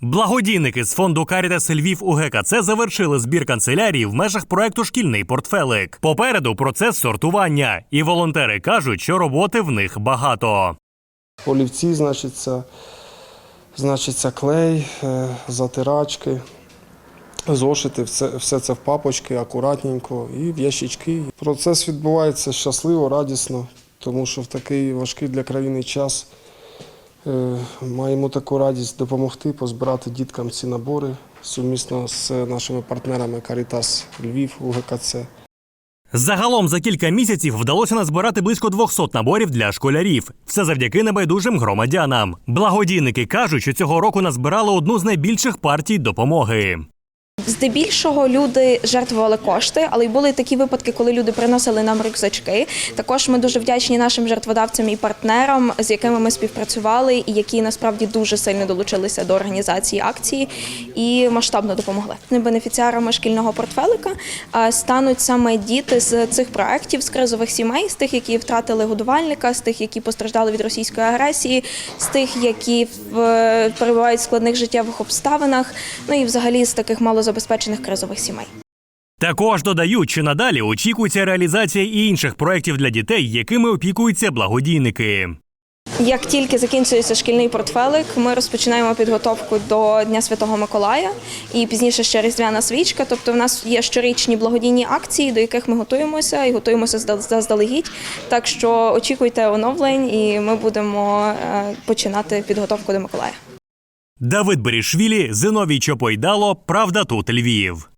Благодійники з фонду Карітас Львів ГКЦ завершили збір канцелярії в межах проекту Шкільний портфелик. Попереду процес сортування, і волонтери кажуть, що роботи в них багато. олівці, значиться, значиться клей, е, затирачки, зошити, все, все це в папочки, акуратненько і в ящички. Процес відбувається щасливо, радісно, тому що в такий важкий для країни час маємо таку радість допомогти, позбирати діткам ці набори сумісно з нашими партнерами Карітас Львів УГКЦ. Загалом за кілька місяців вдалося назбирати близько 200 наборів для школярів. Все завдяки небайдужим громадянам. Благодійники кажуть, що цього року назбирали одну з найбільших партій допомоги. Здебільшого люди жертвували кошти, але й були такі випадки, коли люди приносили нам рюкзачки. Також ми дуже вдячні нашим жертводавцям і партнерам, з якими ми співпрацювали, і які насправді дуже сильно долучилися до організації акції і масштабно допомогли. Бенефіціарами шкільного портфелика стануть саме діти з цих проєктів, з кризових сімей, з тих, які втратили годувальника, з тих, які постраждали від російської агресії, з тих, які перебувають в складних життєвих обставинах, ну і взагалі з таких малозабезпечених кризових сімей. Також додають, що надалі очікується реалізація і інших проєктів для дітей, якими опікуються благодійники. Як тільки закінчується шкільний портфелик, ми розпочинаємо підготовку до Дня Святого Миколая і пізніше ще Різдвяна свічка. Тобто, в нас є щорічні благодійні акції, до яких ми готуємося і готуємося зда- заздалегідь. Так що очікуйте оновлень, і ми будемо е, починати підготовку до Миколая. Давид Берішвілі, Зиновій Чопойдало, Правда тут Львів.